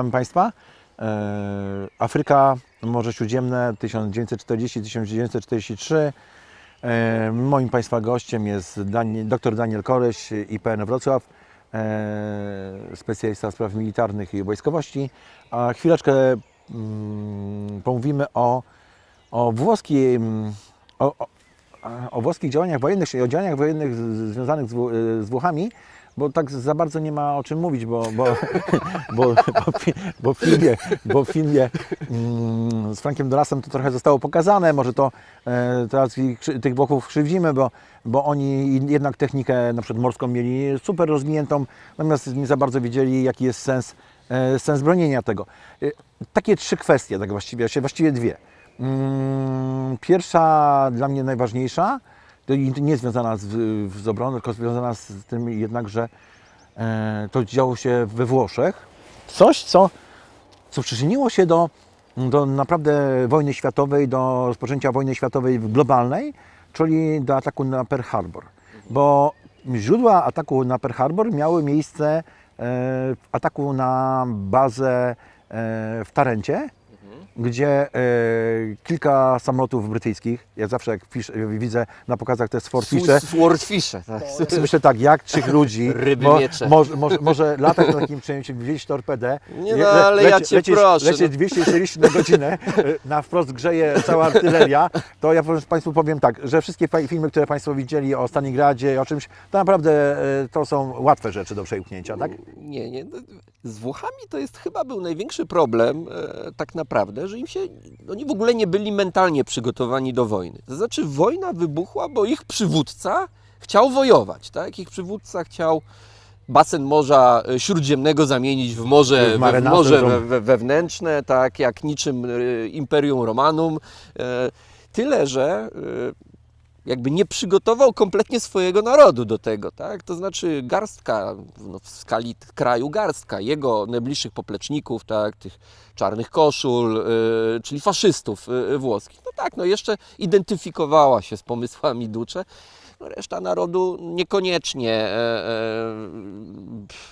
Witam Państwa. E, Afryka, Morze Śródziemne 1940-1943. E, Moim Państwa gościem jest dr Daniel Koleś, IPN Wrocław, e, specjalista spraw militarnych i wojskowości. A chwileczkę mm, pomówimy o, o włoskim, o, o, o włoskich działaniach wojennych, o działaniach wojennych związanych z, z Włochami, bo tak za bardzo nie ma o czym mówić, bo, bo, bo, bo, filmie, bo filmie mm, z Frankiem Dolasem to trochę zostało pokazane, może to e, teraz tych Włochów krzywdzimy, bo, bo oni jednak technikę na przykład morską mieli super rozwiniętą, natomiast nie za bardzo wiedzieli jaki jest sens, e, sens bronienia tego. E, takie trzy kwestie, tak właściwie, właściwie dwie. Mm, Pierwsza dla mnie najważniejsza, nie związana z, z obroną, tylko związana z tym jednak, że e, to działo się we Włoszech. Coś, co, co przyczyniło się do, do naprawdę wojny światowej, do rozpoczęcia wojny światowej globalnej, czyli do ataku na Pearl Harbor. Bo źródła ataku na Pearl Harbor miały miejsce e, w ataku na bazę e, w Tarencie, gdzie e, kilka samolotów brytyjskich, ja zawsze jak fisz, widzę na pokazach te Swordfishe, Swordfishe, tak. myślę tak, jak trzech ludzi Ryby mo, miecze. może, może, może latać na takim czymś, wziąć torpedę, Nie no, ale ja cię lecieć, proszę, lecieć no. 240 na godzinę, e, na wprost grzeje cała artyleria, to ja Państwu powiem tak, że wszystkie filmy, które Państwo widzieli o Stalingradzie, o czymś, to naprawdę e, to są łatwe rzeczy do przełknięcia, tak? Nie, nie. no, Z Włochami to jest chyba był największy problem e, tak naprawdę, że im się, oni w ogóle nie byli mentalnie przygotowani do wojny. To znaczy wojna wybuchła, bo ich przywódca chciał wojować, tak? Ich przywódca chciał basen Morza e, Śródziemnego zamienić w morze, W morze we, we, wewnętrzne, tak jak niczym e, Imperium Romanum. E, Tyle, że jakby nie przygotował kompletnie swojego narodu do tego, tak? To znaczy garstka, no w skali kraju garstka, jego najbliższych popleczników, tak? Tych czarnych koszul, y, czyli faszystów y, włoskich. No tak, no jeszcze identyfikowała się z pomysłami Duce. No reszta narodu niekoniecznie e, e,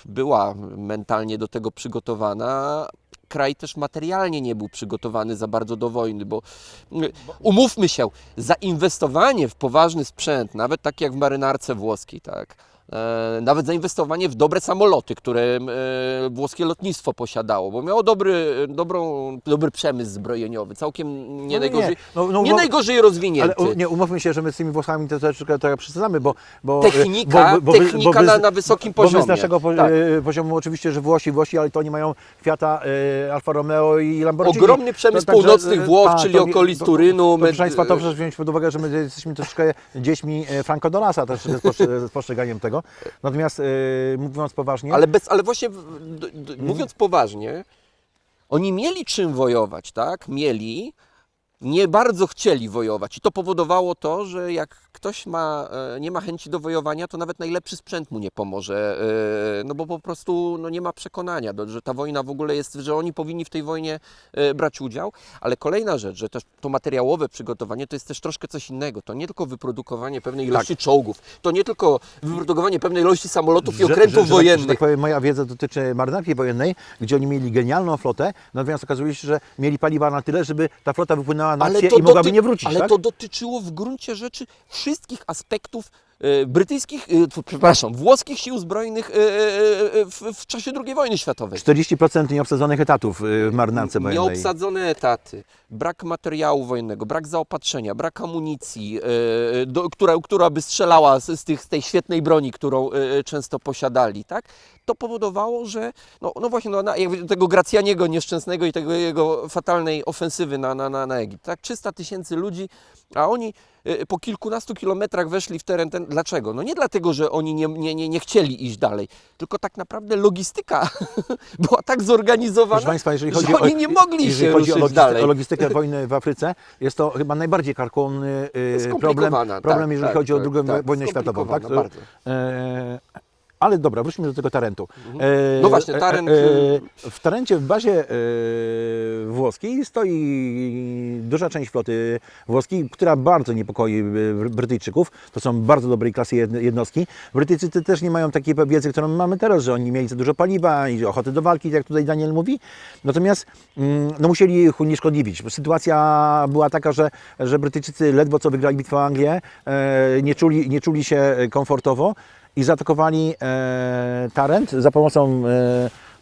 była mentalnie do tego przygotowana. Kraj też materialnie nie był przygotowany za bardzo do wojny, bo y, umówmy się, zainwestowanie w poważny sprzęt, nawet tak jak w marynarce włoskiej, tak, nawet zainwestowanie w dobre samoloty, które e, włoskie lotnictwo posiadało, bo miało dobry, dobrą, dobry przemysł zbrojeniowy, całkiem nie, nie, najgorzej, no, no, nie bo- najgorzej Ale rozwinięty. u, nie, umówmy się, że my z tymi Włochami to troszeczkę trochę przesadzamy, bo... bo Technika, bo, bo, technika bo wy- na, na wysokim Bo my poziomie. z naszego po, Tak. e, poziomu oczywiście, że Włosi, Włosi, ale to oni mają Fiata, e, Alfa Romeo i Lamborghini. Ogromny przemysł To północnych e, Włoch, tak, czyli to nie- okolic to- Turynu. To, my- proszę Państwa, to wziąć pod uwagę, że my jesteśmy troszeczkę dziećmi e, Franco Dolasa też z postrzeganiem tego. Natomiast e, mówiąc poważnie, Ale, bez, ale właśnie w- d, d, mówiąc poważnie, oni mieli czym wojować, tak? Mieli, nie bardzo chcieli wojować. I to powodowało to, że jak ktoś ma, e, nie ma chęci do wojowania, to nawet najlepszy sprzęt mu nie pomoże. e, No bo po prostu no nie ma przekonania, że ta wojna w ogóle jest, że oni powinni w tej wojnie e, brać udział. Ale kolejna rzecz, że też to materiałowe przygotowanie to jest też troszkę coś innego. To nie tylko wyprodukowanie pewnej ilości czołgów, to nie tylko wyprodukowanie pewnej ilości samolotów i okrętów że, że, wojennych. Że tak powiem, moja wiedza dotyczy marynarki wojennej, gdzie oni mieli genialną flotę, natomiast okazuje się, że mieli paliwa na tyle, żeby ta flota wypłynęła i mogłaby nie wrócić, Ale tak? to dotyczyło w gruncie rzeczy wszystkich aspektów brytyjskich, e, t- przepraszam, włoskich sił zbrojnych e, w, w czasie II wojny światowej. 40% nieobsadzonych etatów y, w marynarce wojennej. Nieobsadzone etaty, brak materiału wojennego, brak zaopatrzenia, brak amunicji, do, która, która by strzelała z, z, tych, z tej świetnej broni, którą często posiadali, tak? To powodowało, że no, no właśnie no, na, tego Gracjaniego nieszczęsnego i tego jego fatalnej ofensywy na, na, na, na Egipt, tak? 300 tysięcy ludzi, a oni po kilkunastu kilometrach weszli w teren ten. Dlaczego? No nie dlatego, że oni nie, nie, nie, nie chcieli iść dalej, tylko tak naprawdę logistyka była tak zorganizowana, Proszę Państwa, jeżeli chodzi że oni o, nie mogli jeżeli się chodzi o ruszyć dalej. o logistykę wojny w Afryce, jest to chyba najbardziej karkołomny y, problem, problem tak, jeżeli tak, chodzi o tak, II tak, wojnę światową. Tak? bardzo. E, Ale dobra, wróćmy do tego Tarentu. E, No właśnie, Tarent, w Tarencie, w bazie e, włoskiej stoi duża część floty włoskiej, która bardzo niepokoi e, Brytyjczyków. To są bardzo dobrej klasy jedno- jednostki. Brytyjczycy też nie mają takiej wiedzy, którą mamy teraz, że oni mieli za dużo paliwa i ochoty do walki, jak tutaj Daniel mówi. Natomiast mm, no, musieli ich unieszkodliwić. Sytuacja była taka, że, że Brytyjczycy ledwo co wygrali bitwę o Anglię, e, nie, czuli, nie czuli się komfortowo i zaatakowali e, Tarent za pomocą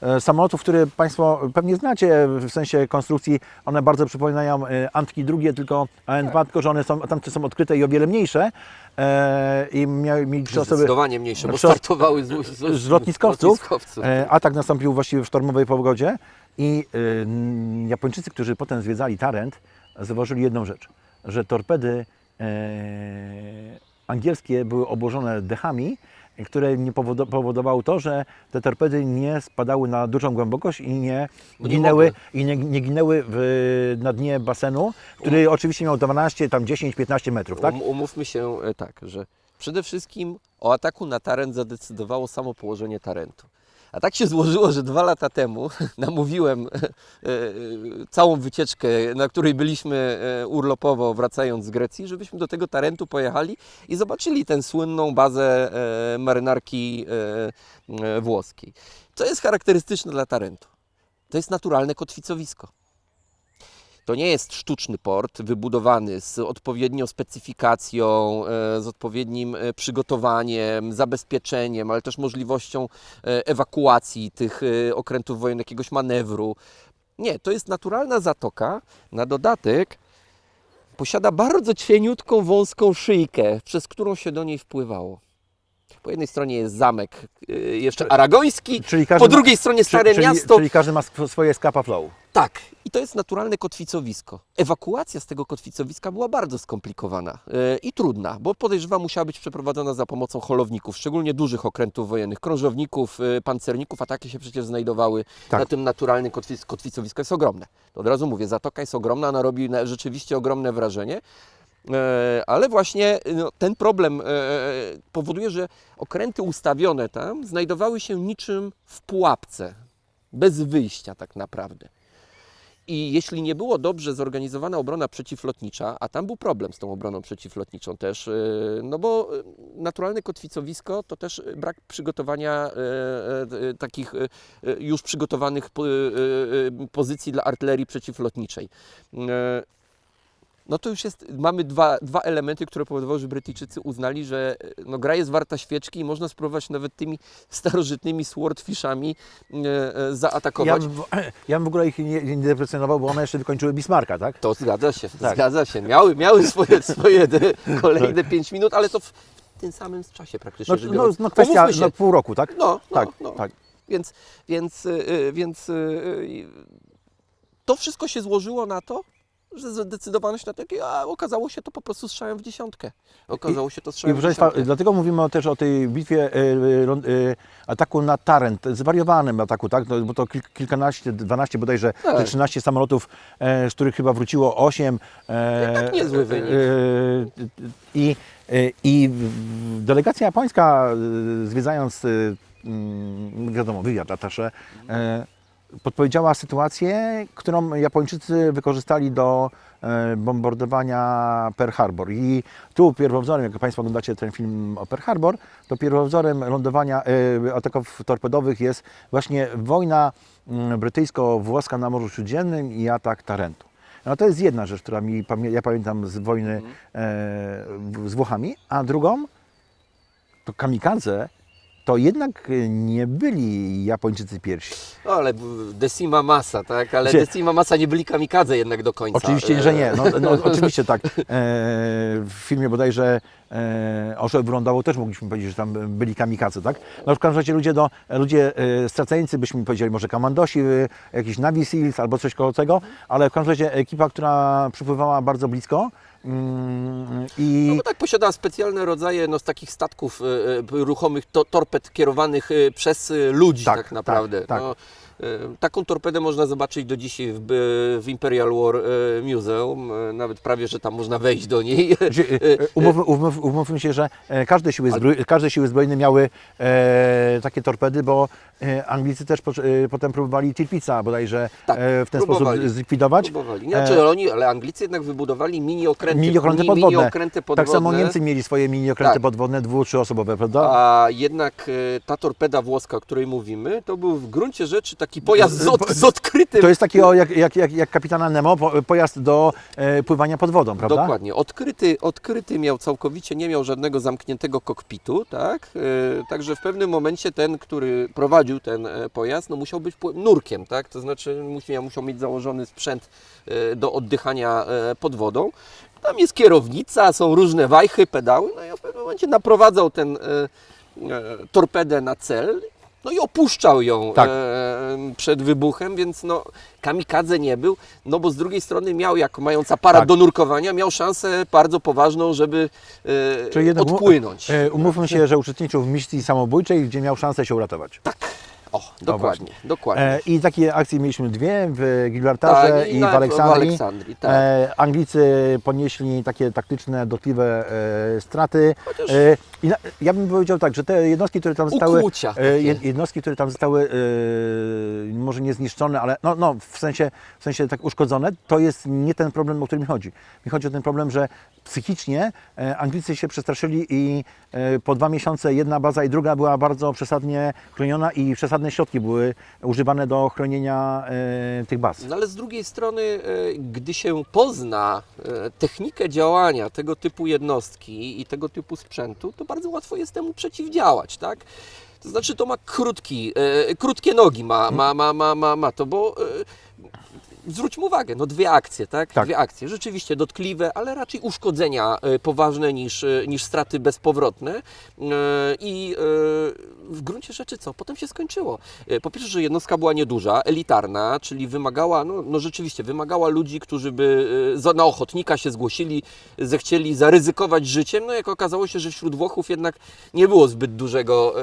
e, e, samolotów, które Państwo pewnie znacie w sensie konstrukcji. One bardzo przypominają e, Antki drugie, tylko AN2, tylko że one są, tamte są odkryte i o wiele mniejsze. E, I miały mieli trzy osoby. Zdecydowanie mniejsze, bo startowały z, z, z lotniskowców. lotniskowców. E, Atak nastąpił właściwie w sztormowej pogodzie i n- Japończycy, którzy potem zwiedzali Tarent, zauważyli jedną rzecz, że torpedy e, angielskie były obłożone dechami, które nie powodo- powodowało to, że te torpedy nie spadały na dużą głębokość i nie nie ginęły, i nie, nie ginęły w, na dnie basenu, który oczywiście miał 12, tam 10-15 metrów, tak? Um, umówmy się e, tak, że przede wszystkim o ataku na Tarent zadecydowało samo położenie Tarentu. A tak się złożyło, że dwa lata temu namówiłem e, e, całą wycieczkę, na której byliśmy e, urlopowo wracając z Grecji, żebyśmy do tego Tarentu pojechali i zobaczyli tę słynną bazę marynarki włoskiej. Co jest charakterystyczne dla Tarentu? To jest naturalne kotwicowisko. To nie jest sztuczny port wybudowany z odpowiednią specyfikacją, e, z odpowiednim e, przygotowaniem, zabezpieczeniem, ale też możliwością e, ewakuacji tych okrętów wojennych, jakiegoś manewru. Nie, to jest naturalna zatoka. Na dodatek posiada bardzo cieniutką, wąską szyjkę, przez którą się do niej wpływało. Po jednej stronie jest zamek e, jeszcze aragoński, po ma- drugiej stronie stare czyli, miasto. Czyli każdy ma sw- swoje skapa flow. Tak, i to jest naturalne kotwicowisko. Ewakuacja z tego kotwicowiska była bardzo skomplikowana e, i trudna, bo podejrzewam musiała być przeprowadzona za pomocą holowników, szczególnie dużych okrętów wojennych, krążowników, e, pancerników, a takie się przecież znajdowały Tak. na tym naturalnym kotwic kotwicowisko. Jest ogromne. Od razu mówię, zatoka jest ogromna, ona robi rzeczywiście ogromne wrażenie. E, Ale właśnie no, ten problem e, powoduje, że okręty ustawione tam znajdowały się niczym w pułapce, bez wyjścia tak naprawdę. I jeśli nie było dobrze zorganizowana obrona przeciwlotnicza, a tam był problem z tą obroną przeciwlotniczą też, no bo naturalne kotwicowisko to też brak przygotowania takich już przygotowanych po- pozycji dla artylerii przeciwlotniczej. No to już jest, mamy dwa, dwa elementy, które powodowały, że Brytyjczycy uznali, że no, gra jest warta świeczki i można spróbować nawet tymi starożytnymi swordfishami yy, yy, zaatakować. Ja, bym w- ja bym w ogóle ich nie, nie deprecjonował, bo one jeszcze wykończyły Bismarcka, tak? To zgadza się, Tak. zgadza się. Miały, miały swoje, swoje kolejne 5 minut, ale to w, w tym samym czasie praktycznie No, rzecz no, biorąc. no kwestia Umówmy się. no, pół roku, tak? No, no, tak, no. tak. Więc, więc, y, y, więc y, y, to wszystko się złożyło na to, że zdecydowano się na takie, a okazało się to po prostu strzałem w dziesiątkę. Okazało się to I strzałem w proszę Państwa, dziesiątkę. dlatego mówimy też o tej bitwie e, e, ląd- e, ataku na Tarent, zwariowanym ataku, tak? No, bo to kil, kilkanaście, 12 bodajże, Tak. te 13 samolotów, e, z których chyba wróciło 8. E, I tak niezły wynik. e, I, e, i w- delegacja japońska, e, zwiedzając, e, mm, wiadomo, wywiad atasze, e, podpowiedziała sytuację, którą Japończycy wykorzystali do e, bombardowania Pearl Harbor. I tu pierwowzorem, jak Państwo oglądacie ten film o Pearl Harbor, to pierwowzorem lądowania e, ataków torpedowych jest właśnie wojna mm, brytyjsko-włoska na Morzu Śródziemnym i atak Tarentu. No to jest jedna rzecz, która mi, ja pamiętam z wojny e, w- z Włochami, a drugą to kamikadze to jednak e, nie byli Japończycy pierwsi. No, ale w- Decima Massa, tak? Ale Gdzie? Decima Massa nie byli kamikadze jednak do końca. Oczywiście, że nie. No, E, no, oczywiście tak. E, w filmie bodajże e, Orzeł wylądował też mogliśmy powiedzieć, że tam byli kamikaze, tak? No w każdym razie ludzie, do, ludzie e, straceńcy, byśmy powiedzieli może kamandosi, e, jakiś Navy Seals albo coś koło tego, ale w każdym razie ekipa, która przypływała bardzo blisko i... No bo tak posiadała specjalne rodzaje no, z takich statków e, e, ruchomych, to, torped kierowanych e, przez ludzi tak, Tak, naprawdę. tak, tak. No, Taką torpedę można zobaczyć do dzisiaj w, w Imperial War e, Museum, e, nawet prawie, że tam można wejść do niej. E, e, Umówmy, umów, umówmy się, że e, każde siły, zbrój, każde siły zbrojne miały e, takie torpedy, bo e, Anglicy też po, e, potem próbowali Tirpica bodajże Tak, e, w ten sposób zlikwidować. Próbowali. Znaczy, oni, ale Anglicy jednak wybudowali mini okręty, Mini okręty mini, podwodne. mini okręty podwodne. Tak samo Niemcy mieli swoje mini okręty Tak. podwodne, dwu, trzyosobowe, prawda? A jednak e, ta torpeda włoska, o której mówimy, to był w gruncie rzeczy taki pojazd z, od, z odkrytym... To jest taki o, jak, jak, jak, jak kapitana Nemo, po- pojazd do e, pływania pod wodą, prawda? Dokładnie. Odkryty, odkryty miał całkowicie, nie miał żadnego zamkniętego kokpitu, tak? E, Także w pewnym momencie ten, który prowadził ten e, pojazd, no musiał być nurkiem, tak? To znaczy musiał, musiał mieć założony sprzęt e, do oddychania e, pod wodą. Tam jest kierownica, są różne wajchy, pedały, no i w pewnym momencie naprowadzał ten e, torpedę na cel. No i opuszczał ją Tak. e, przed wybuchem, więc no, kamikadze nie był, no bo z drugiej strony miał, jako mając aparat Tak. do nurkowania, miał szansę bardzo poważną, żeby e, Czyli jednak odpłynąć. E, umówmy się, że uczestniczył w misji samobójczej, gdzie miał szansę się uratować. O, dokładnie, dokładnie. E, I takie akcje mieliśmy dwie w Gibraltarze Tak, i na- w Aleksandrii. Aleksandrii, tak. E, Anglicy ponieśli takie taktyczne, dotkliwe e, straty. Chociaż- E, i na, ja bym powiedział tak, że te jednostki, które tam zostały. E, jednostki, które tam zostały e, może nie zniszczone, ale no, no, w, sensie, w sensie tak uszkodzone, to jest nie ten problem, o który mi chodzi. Mi chodzi o ten problem, że psychicznie e, Anglicy się przestraszyli i e, po dwa miesiące jedna baza i druga była bardzo przesadnie chroniona i przesadne środki były używane do chronienia e, tych baz. No ale z drugiej strony, gdy się pozna technikę działania tego typu jednostki i tego typu sprzętu, to bardzo łatwo jest temu przeciwdziałać, tak? To znaczy, to ma krótki, krótkie nogi, ma, ma, ma, ma, ma, ma to, bo zwróćmy uwagę, no dwie akcje, tak? Tak. Dwie akcje, rzeczywiście dotkliwe, ale raczej uszkodzenia e, poważne niż, e, niż straty bezpowrotne. E, I w gruncie rzeczy co? Potem się skończyło. Po pierwsze, że jednostka była nieduża, elitarna, czyli wymagała, no, no rzeczywiście, wymagała ludzi, którzy by na ochotnika się zgłosili, zechcieli zaryzykować życiem. No jak okazało się, że wśród Włochów jednak nie było zbyt dużego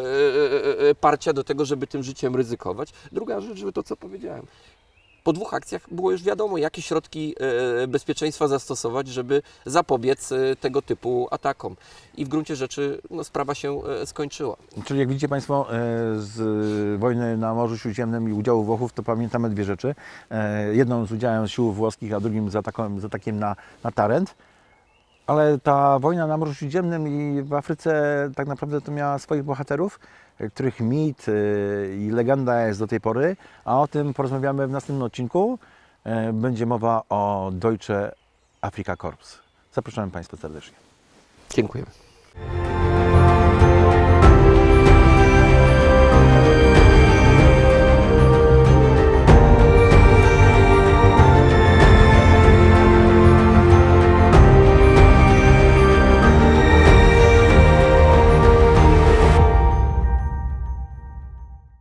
parcia do tego, żeby tym życiem ryzykować. Druga rzecz, że to co powiedziałem. Po dwóch akcjach było już wiadomo, jakie środki e, bezpieczeństwa zastosować, żeby zapobiec e, tego typu atakom. I w gruncie rzeczy no, sprawa się e, skończyła. Czyli jak widzicie Państwo z wojny na Morzu Śródziemnym i udziału Włochów, to pamiętamy dwie rzeczy. Jedną z udziałem sił włoskich, a drugim z atakiem, z atakiem na, na Tarent. Ale ta wojna na Morzu Śródziemnym i w Afryce tak naprawdę to miała swoich bohaterów, których mit e, i legenda jest do tej pory, a o tym porozmawiamy w następnym odcinku. E, Będzie mowa o Deutsche Afrika Korps. Zapraszamy Państwa serdecznie. Dziękujemy.